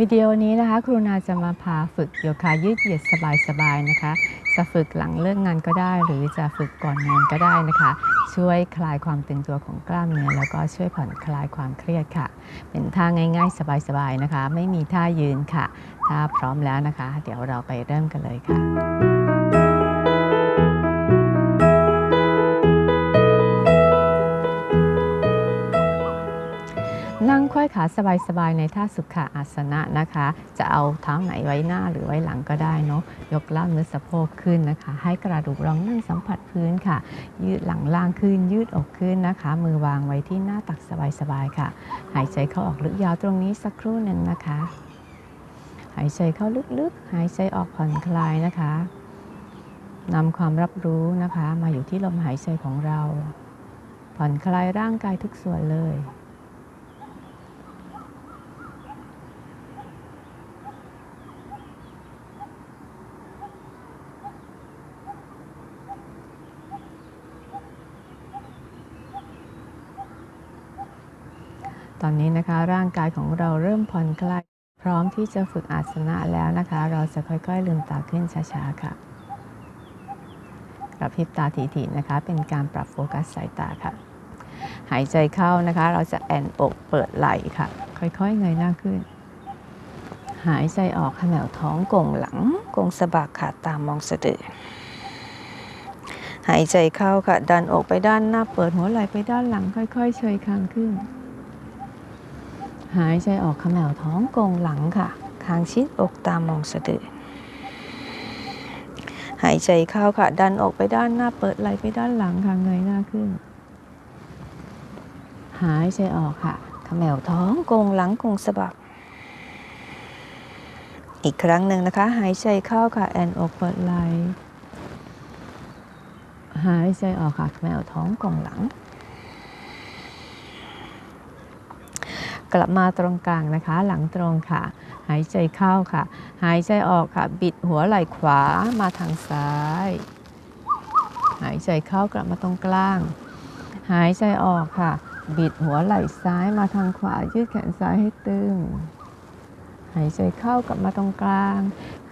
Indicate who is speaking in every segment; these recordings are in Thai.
Speaker 1: วิดีโอนี้นะคะ ครูนาจะมาพาฝึกโยคะยืดเหยียดสบายๆนะคะ จะฝึกหลังเลิกงานก็ได้ หรือจะฝึกก่อนงานก็ได้นะคะ ช่วยคลายความตึงตัวของกล้ามเนื้อแล้วก็ช่วยผ่อนคลายความเครียดค่ะ เป็นท่าง่ายๆ สบายๆนะคะ ไม่มีท่ายืนค่ะ ถ้าพร้อมแล้วนะคะ เดี๋ยวเราไปเริ่มกันเลยค่ะ นั่งไขว้ขาสบายๆในท่าสุขอาสนะนะคะ จะเอาเท้าไหนไว้หน้าหรือไว้หลังก็ได้เนาะยกล้ามเนื้อสะโพกขึ้นนะคะ ให้กระดูกรองนั่งสัมผัสพื้นค่ะ ยืดหลังล่างขึ้น ยืดอกขึ้นนะคะ มือวางไว้ที่หน้าตักสบายๆค่ะ หายใจเข้าออกลึกยาวตรงนี้สักครู่หนึ่งนะคะ หายใจเข้าลึกๆ หายใจออกผ่อนคลายนะคะนำความรับรู้นะคะ มาอยู่ที่ลมหายใจของเรา ผ่อนคลายร่างกายทุกส่วนเลย ตอนนี้นะคะร่างกายของเราเริ่มผ่อนคลายพร้อมที่จะฝึกอาสนะแล้วนะคะ เราจะค่อยๆ ลืมตาขึ้นช้าๆค่ะกระพริบตาถี่ๆนะคะ เป็นการปรับโฟกัสสายตาค่ะ หายใจเข้านะคะ เราจะแอนอกเปิดไหล่ค่ะ ค่อยๆเงยหน้าขึ้น หายใจออกขมวท้องก่งหลังกงสะบักค่ะตามมองสะดือหายใจเข้าค่ะ ดันอกไปด้านหน้าเปิดหัวไหล่ไปด้านหลัง ค่อย ๆ เชยคางขึ้น หายใจออกขมวท้องโกงหลังค่ะ คางชิดอกตามองสะดือ หายใจเข้าค่ะ ดันออกไปด้านหน้าเปิดไหลไปด้านหลังค่ะเงยหน้าขึ้น หายใจออกค่ะขมวท้องโกงหลังโกงสะบัก อีกครั้งหนึ่งนะคะ หายใจเข้าค่ะ แอนอกเปิดไหลหายใจออกค่ะขมวท้องโกงหลัง กลับมาตรงกลางนะคะ หลังตรงค่ะ หายใจเข้าค่ะ หายใจออกค่ะ บิดหัวไหล่ขวามาทางซ้าย หายใจเข้ากลับมาตรงกลาง หายใจออกค่ะ บิดหัวไหล่ซ้ายมาทางขวา ยืดแขนซ้ายให้ตึง หายใจเข้ากลับมาตรงกลาง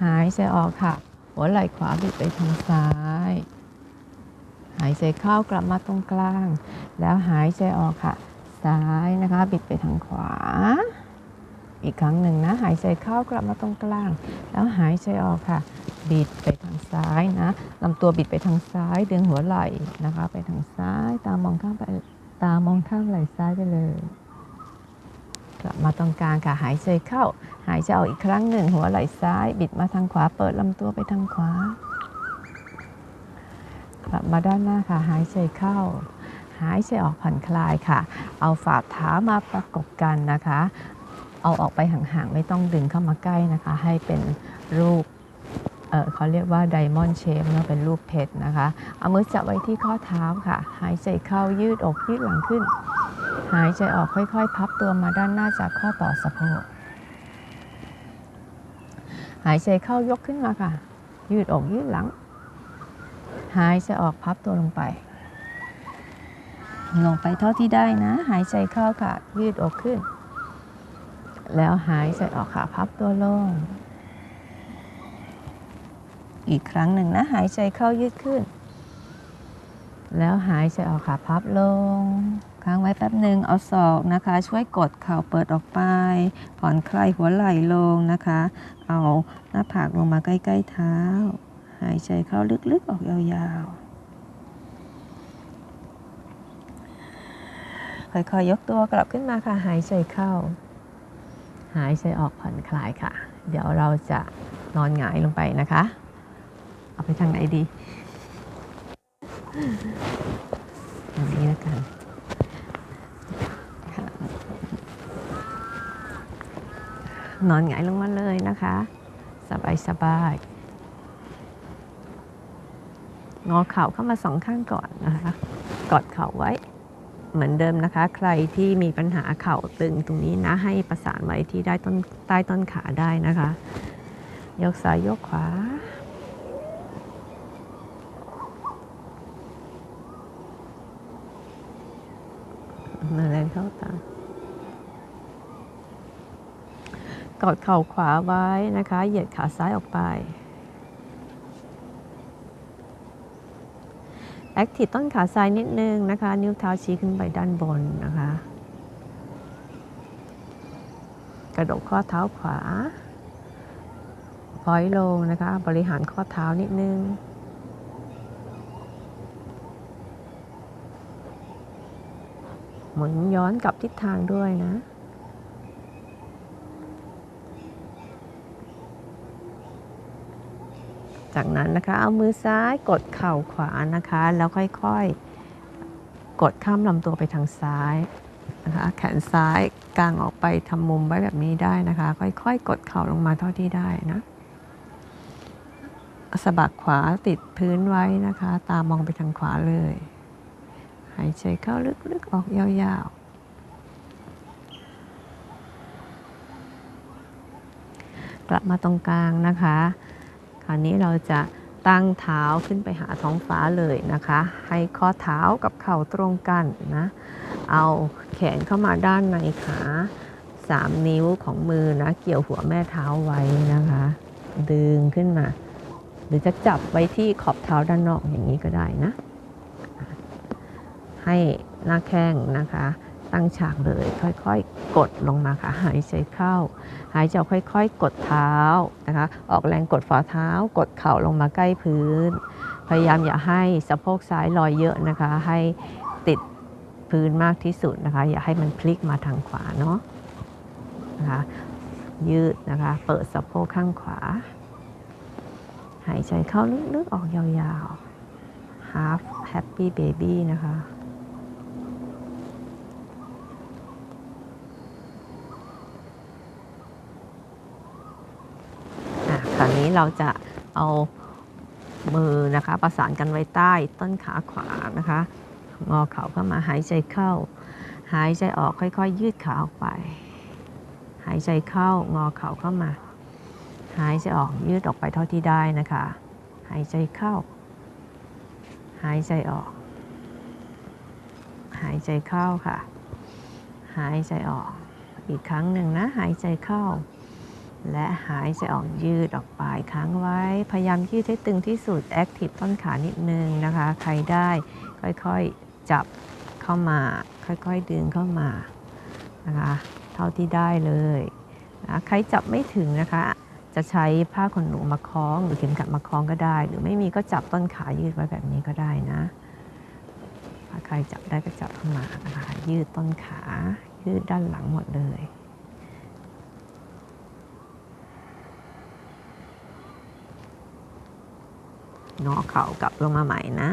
Speaker 1: หายใจออกค่ะ หัวไหล่ขวาบิดไปทางซ้ายหายใจเข้ากลับมาตรงกลาง แล้วหายใจออกค่ะ ซ้ายนะคะ บิดไปทางขวา อีกครั้งหนึ่งนะ หายใจเข้ากลับมาตรงกลาง แล้วหายใจออกค่ะ บิดไปทางซ้ายนะลำตัวบิดไปทางซ้าย ดึงหัวไหล่นะคะ ไปทางซ้าย ตามองข้ามไป ตามองข้ามไหล่ซ้ายไปเลยกลับมาตรงกลางค่ะหายใจเข้า หายใจออกอีกครั้งหนึ่ง หัวไหล่ซ้าย บิดมาทางขวา เปิดลำตัวไปทางขวา กลับมาด้านหน้าค่ะหายใจเข้า หายใจออกผ่อนคลายค่ะ เอาฝ่าเท้ามาประกบกันนะคะ เอาออกไปห่างๆ ไม่ต้องดึงเข้ามาใกล้นะคะ ให้เป็นรูปเเขาเรียกว่าไดมอนด์เชฟเนาะเป็นรูปเพชรนะคะ เอามือจับไว้ที่ข้อเท้าค่ะ หายใจเข้ายืดอกยืดหลังขึ้น หายใจออกค่อยๆ พับตัวมาด้านหน้าจากข้อต่อสะโพกหายใจเข้ายกขึ้นมาค่ะ ยืดอกยืดหลัง หายใจออกพับตัวลงไป ลงไปเท่าที่ได้นะ หายใจเข้าค่ะ ยืดอกขึ้น แล้วหายใจออกค่ะ พับตัวลง อีกครั้งหนึ่งนะ หายใจเข้ายืดขึ้น แล้วหายใจออกค่ะ พับลง ค้างไว้แป๊บหนึ่งเอาศอกนะคะ ช่วยกดเข่าเปิดออกไป ผ่อนคลายหัวไหล่ลงนะคะ เอาหน้าผากลงมาใกล้ ๆ เท้า หายใจเข้าลึกๆออกยาวๆ ค่อยๆยกตัวกลับขึ้นมาค่ะ หายใจเข้า หายใจออกผ่อนคลายค่ะ เดี๋ยวเราจะนอนหงายลงไปนะคะ เอาไปทางไหนดีทางนี้แล้วกันนอนหงายลงมาเลยนะคะ สบายสบายๆงอเข่าเข้ามาสองข้างก่อนนะคะ กอดเข่าไว้ เหมือนเดิมนะคะ ใครที่มีปัญหาเข่าตึงตรงนี้นะ ให้ประสานไว้ที่ได้ต้นใต้ต้นขาได้นะคะ ยกซ้ายยกขวามือแรงเข้าตากอดเข่าขวาไว้นะคะ เหยียดขาซ้ายออกไป แอคทีฟต้นขาซ้ายนิดนึงนะคะ นิ้วเท้าชี้ขึ้นไปด้านบนนะคะ กระดกข้อเท้าขวาพอยลงนะคะ บริหารข้อเท้านิดนึง หมุนย้อนกลับทิศทางด้วยนะ จากนั้นนะคะเอามือซ้ายกดเข่าขวานะคะ แล้วค่อยๆ กดข้ามลำตัวไปทางซ้ายนะคะแขนซ้ายกางออกไปทำมุมไว้แบบนี้ได้นะคะ ค่อยๆ กดเข่าลงมาเท่าที่ได้นะสะบักขวาติดพื้นไว้นะคะ ตามองไปทางขวาเลย หายใจเข้าลึกๆ ออกยาวๆกลับมาตรงกลางนะคะ ราวนี้เราจะตั้งเท้าขึ้นไปหาท้องฟ้าเลยนะคะ ให้ข้อเท้ากับเข่าตรงกันนะ เอาแขนเข้ามาด้านในขา3นิ้วของมือนะ เกี่ยวหัวแม่เท้าไว้นะคะ ดึงขึ้นมา หรือจะจับไว้ที่ขอบเท้าด้านนอกอย่างนี้ก็ได้นะ ให้หน้าแข้งนะคะ ตั้งฉากเลยค่อย กดลงมาค่ะ หายใจเข้า หายใจค่อยๆ กดเท้านะคะ ออกแรงกดฝ่าเท้า กดเข่าลงมาใกล้พื้น พยายามอย่าให้สะโพกซ้ายลอยเยอะนะคะ ให้ติดพื้นมากที่สุดนะคะ อย่าให้มันพลิกมาทางขวาเนาะนะคะยืดนะคะ เปิดสะโพกข้างขวา หายใจเข้าลึกๆ ออกยาวๆ half happy baby นะคะ ตอะคราวนี้เราจะเอามือนะคะประสานกันไว้ใต้ต้นขาขวานะคะ งอเข่าเข้ามาหายใจเข้า หายใจออกค่อยๆ ยืดขาออกไป หายใจเข้างอเข่าเข้ามา หายใจออกยืดออกไปเท่าที่ได้นะคะ หายใจเข้า หายใจออก หายใจเข้าค่ะ หายใจออก อีกครั้งหนึ่งนะ หายใจเข้า และหายใจออกยืดออกไปค้างไว้ พยายามยืดให้ตึงที่สุดแอคทีฟต้นขานิดนึงนะคะ ใครได้ค่อยๆจับเข้ามา ค่อยๆดึงเข้ามานะคะ เท่าที่ได้เลยนะใครจับไม่ถึงนะคะ จะใช้ผ้าขนหนูมาคล้อง หรือเข็มขัดมาคล้องก็ได้ หรือไม่มีก็จับต้นขายืดไว้แบบนี้ก็ได้นะถ้าใครจับได้ก็จับเข้ามานะคะยืดต้นขายืดด้านหลังหมดเลย งอเข่ากลับลงมาใหม่นะ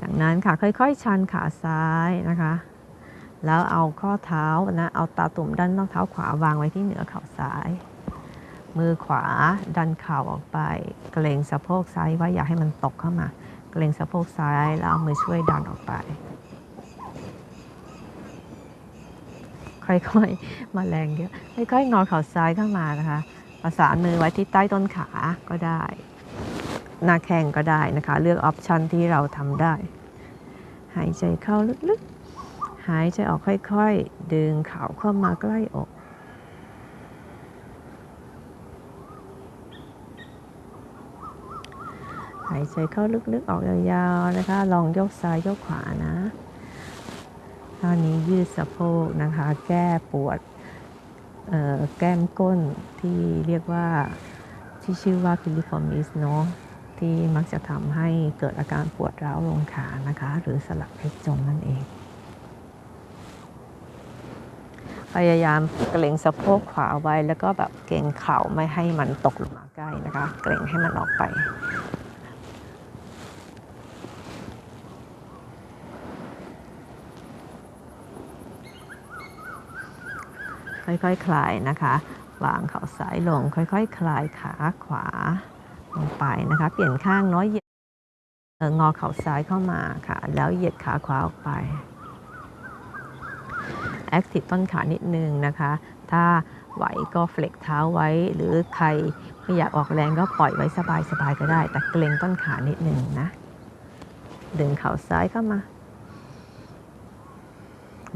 Speaker 1: จากนั้นค่ะค่อยๆ ชันขาซ้ายนะคะ แล้วเอาข้อเท้านะเอาตาตุ่มด้านนอกเท้าขวาวางไว้ที่เหนือเข่าซ้าย มือขวาดันเข่าออกไป เกรงสะโพกซ้ายไว้อย่าให้มันตกเข้ามา เกรงสะโพกซ้ายแล้วเอามือช่วยดันออกไปค่อยๆ มาแรงเยอะ ค่อยๆ งอเข่าซ้ายเข้ามานะคะ ประสานมือไว้ที่ใต้ต้นขาก็ได้ หน้าแข้งก็ได้นะคะ เลือกออปชันที่เราทำได้ หายใจเข้าลึกๆ หายใจออกค่อยๆ ดึงเข่าเข้ามาใกล้อกหายใจเข้าลึกๆ ออกยาวๆนะคะ ลองยกซ้ายยกขวานะท่านี้ยืดสะโพกนะคะ แก้ปวดแก้มก้นที่เรียกว่าที่ชื่อว่าพิลิฟอร์มิสเนาะ ที่มักจะทำให้เกิดอาการปวดร้าวลงขานะคะ หรือสลักเพชรจมนั่นเอง พยายามเกรงสะโพกขวาไว้ แล้วก็แบบเกรงเข่าไม่ให้มันตกลงมาใกล้นะคะ เกรงให้มันออกไปค่อยๆคคลายนะคะ วางเข่าซ้ายลง ค่อยๆคคลายขาขวา ลงไปนะคะเปลี่ยนข้างเน้อยเหยียดงอเข่าซ้ายเข้ามาค่ะ แล้วเหยียดขาขวาออกไปแอคทีฟต้นขานิดนึงนะคะ ถ้าไหวก็เฟล็กเท้าไว้ หรือใครไม่อยากออกแรงก็ปล่อยไว้สบายๆก็ได้ แต่เกรงต้นขานิดนึงนะ ดึงเข่าซ้ายเข้ามา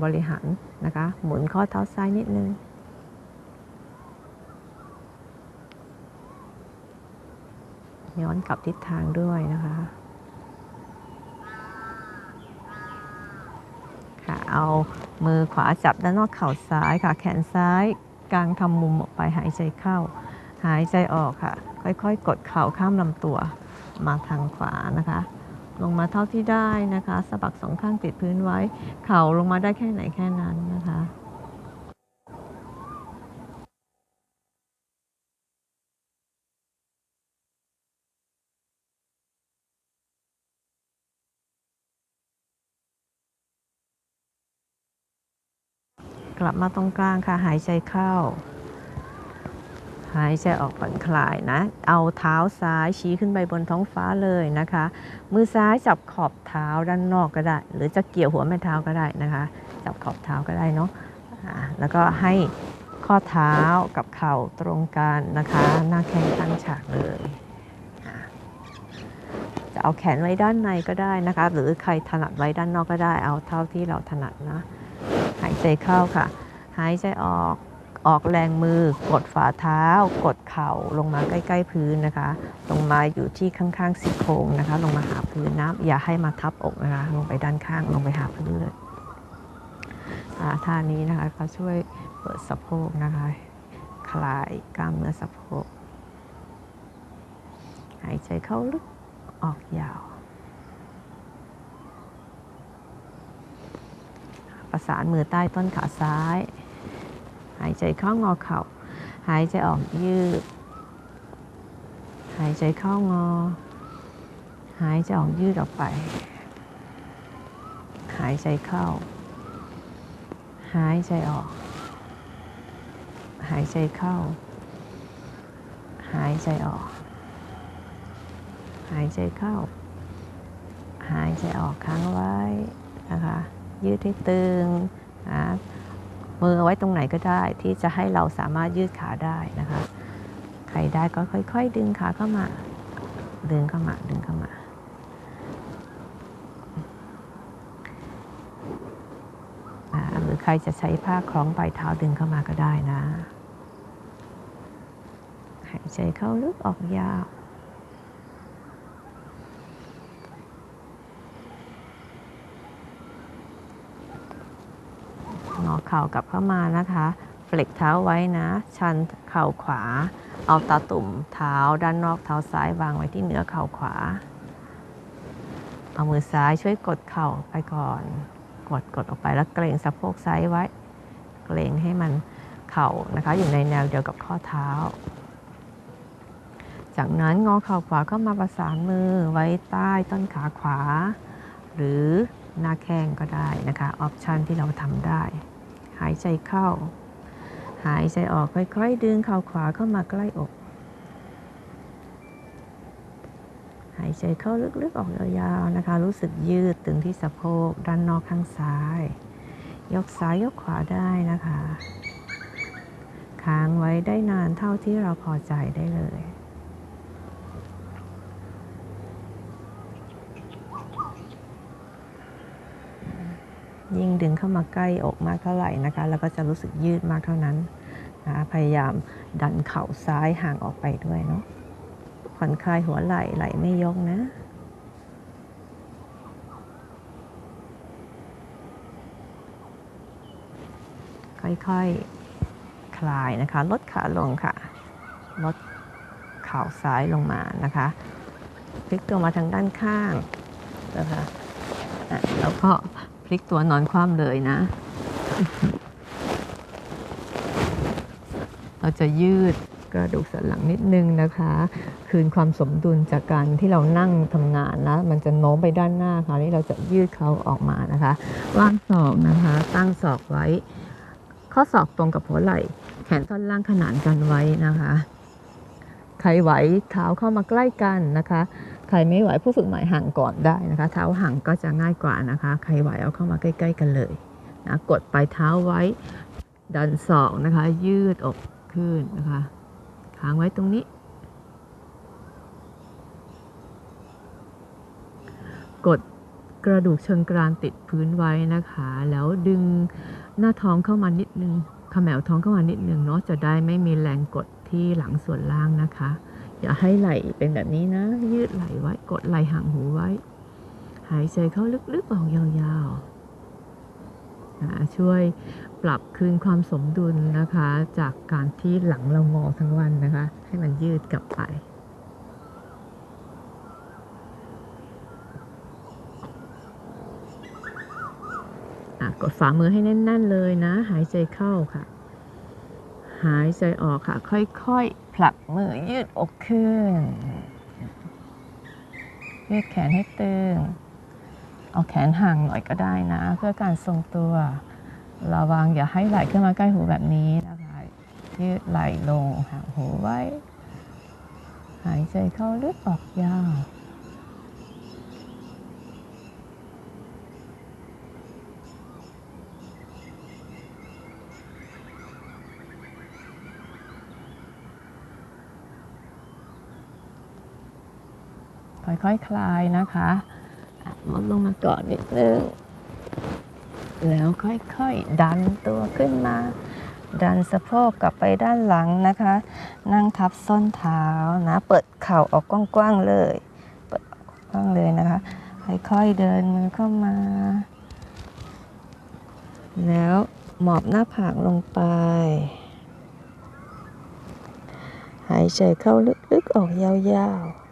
Speaker 1: บริหารนะคะ หมุนข้อเท้าซ้ายนิดนึง ย้อนกลับทิศทางด้วยนะคะ ค่ะ เอามือขวาจับด้านนอกเข่าซ้ายค่ะ แขนซ้ายกลางทำมุมออกไปหายใจเข้า หายใจออกค่ะ ค่อยๆ กดเข่าข้ามลำตัวมาทางขวานะคะ ลงมาเท่าที่ได้นะคะสะบักสองข้างติดพื้นไว้ เข่าลงมาได้แค่ไหนแค่นั้นนะคะ กลับมาตรงกลางค่ะ หายใจเข้า หายใจออกผ่อนคลายนะ เอาเท้าซ้ายชี้ขึ้นไปบนท้องฟ้าเลยนะคะ มือซ้ายจับขอบเท้าด้านนอกก็ได้ หรือจะเกี่ยวหัวแม่เท้าก็ได้นะคะ จับขอบเท้าก็ได้เนาะแล้วก็ให้ข้อเท้ากับเข่าตรงกันนะคะ หน้าแข้งตั้งฉากเลยจะเอาแขนไว้ด้านในก็ได้นะคะ หรือใครถนัดไว้ด้านนอกก็ได้ เอาเท่าที่เราถนัดนะ ใจเข้าค่ะ หายใจออกออกแรงมือกดฝ่าเท้า กดเข่าลงมาใกล้ ๆ พื้นนะคะ ลงมาอยู่ที่ข้างๆซี่โครงนะคะ ลงมาหาพื้นนะอย่าให้มาทับอกนะคะ ลงไปด้านข้างลงไปหาพื้นเลยท่านี้นะคะก็ช่วยเปิดสะโพกนะคะ คลายกล้ามเนื้อสะโพก หายใจเข้าลึกออกยาว ประสานมือใต้ต้นขาซ้าย หายใจเข้างอเข่า หายใจออกยืด หายใจเข้างอ หายใจออกยืดออกไป หายใจเข้า หายใจออก หายใจเข้า หายใจออก หายใจเข้า หายใจออกค้างไว้นะคะ ยืดให้ตึงนะมือเอาไว้ตรงไหนก็ได้ที่จะให้เราสามารถยืดขาได้นะคะ ใครได้ก็ค่อย ๆ ดึงขาเข้ามา ดึงเข้ามา ดึงเข้ามาอ่าหรือใครจะใช้ผ้าคล้องปลายเท้าดึงเข้ามาก็ได้นะ หายใจเข้าลึกออกยาว งอ เข่ากลับเข้ามานะคะเฟล็กเท้าไว้นะ ชันเข่าขวา เอาตาตุ่มเท้าด้านนอกเท้าซ้ายวางไว้ที่เหนือเข่าขวา เอามือซ้ายช่วยกดเข่าไปก่อน กดกดออกไปแล้วเกรงสะโพกซ้ายไว้ เกรงให้มันเข่านะคะ อยู่ในแนวเดียวกับข้อเท้า จากนั้นงอเข่าขวาเข้ามาประสานมือไว้ใต้ต้นขาขวา หรือหน้าแข้งก็ได้นะคะ ออปชันที่เราทำได้ หายใจเข้า หายใจออกค่อยๆ ดึงเข่าขวาเข้ามาใกล้อก หายใจเข้าลึกๆออกยาวๆนะคะ รู้สึกยืดตึงที่สะโพกด้านนอกข้างซ้าย ยกซ้ายยกขวาได้นะคะ ค้างไว้ได้นานเท่าที่เราพอใจได้เลย ยิ่งดึงเข้ามาใกล้อกมากเท่าไหร่นะคะ แล้วก็จะรู้สึกยืดมากเท่านั้นนะคะพยายามดันเข่าซ้ายห่างออกไปด้วยเนาะผ่อนคลายหัวไหล่ไหล่ไม่ยกนะค่อยๆคลายนะคะ ลดขาลงค่ะ ลดเข่าซ้ายลงมานะคะ พลิกตัวมาทางด้านข้างนะคะแล้วก็ พลิกตัวนอนคว่ำเลยนะ เราจะยืดกระดูกสันหลังนิดนึงนะคะ คืนความสมดุลจากการที่เรานั่งทำงานนะมันจะโน้มไปด้านหน้าค่ะนี่เราจะยืดเขาออกมานะคะวางศอกนะคะ ตั้งศอกไว้ ข้อศอกตรงกับหัวไหล่ แขนท่อนล่างขนานกันไว้นะคะ ใครไหวเท้าเข้ามาใกล้กันนะคะ ใครไม่ไหวผู้ฝึกใหม่ห่างก่อนได้นะคะ เท้าห่างก็จะง่ายกว่านะคะ ใครไหวเอาเข้ามาใกล้ๆกันเลยนะกดปลายเท้าไว้ดันศอกนะคะ ยืดอกขึ้นนะคะค้างไว้ตรงนี้ กดกระดูกเชิงกรานติดพื้นไว้นะคะ แล้วดึงหน้าท้องเข้ามานิดนึงขมวท้องเข้ามานิดนึงเนาะจะได้ไม่มีแรงกดที่หลังส่วนล่างนะคะ อย่าให้ไหลเป็นแบบนี้นะ ยืดไหลไว้ กดไหลห่างหูไว้ หายใจเข้าลึกๆออกยาวๆนะช่วยปรับคืนความสมดุลนะคะ จากการที่หลังเรางอทั้งวันนะคะ ให้มันยืดกลับไปกดฝ่ามือให้แน่น ๆ เลยนะ หายใจเข้าค่ะ หายใจออกค่ะ ค่อย ๆ ผลักมือยืดอกขึ้น ยืดแขนให้ตึง เอาแขนห่างหน่อยก็ได้นะ เพื่อการทรงตัว ระวังอย่าให้ไหล่ขึ้นมาใกล้หูแบบนี้นะคะ ยืดไหล่ลงห่างหูไว้ หายใจเข้าลึกออกยาว ค่อยๆคคลายนะคะอะลดลงมาก่อนนิดนึงแล้วค่อยๆ ดันตัวขึ้นมา ดันสะโพกกลับไปด้านหลังนะคะ นั่งทับส้นเท้านะ เปิดเข่าออกกว้างๆเลย เปิดออกกว้างเลยนะคะ ค่อยๆ เดินมือเข้ามา แล้วหมอบหน้าผากลงไป หายใจเข้าลึกๆ ออกยาวๆ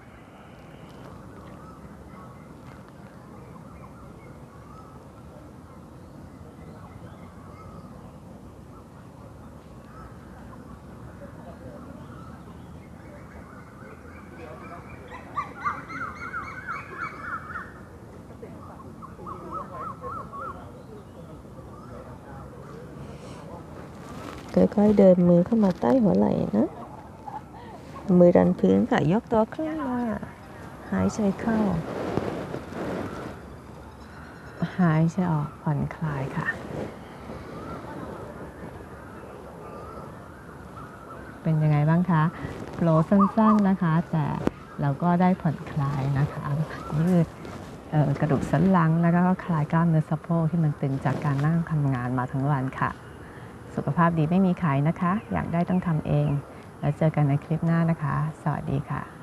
Speaker 1: ค่อยๆเดินมือเข้ามาใต้หัวไหล่นะ มือดันพื้นค่ะ ยกตัวขึ้นมาหายใจเข้า หายใจออกผ่อนคลายค่ะ เป็นยังไงบ้างคะโฟลว์สั้นๆนะคะ แต่เราก็ได้ผ่อนคลายนะคะยืดเอ่อกระดูกสันหลังแล้วก็คลายกล้ามเนื้อสะโพกที่มันตึงจากการนั่งทำงานมาทั้งวันค่ะ สุขภาพดีไม่มีขายนะคะ อยากได้ต้องทำเอง แล้วเจอกันในคลิปหน้านะคะ สวัสดีค่ะ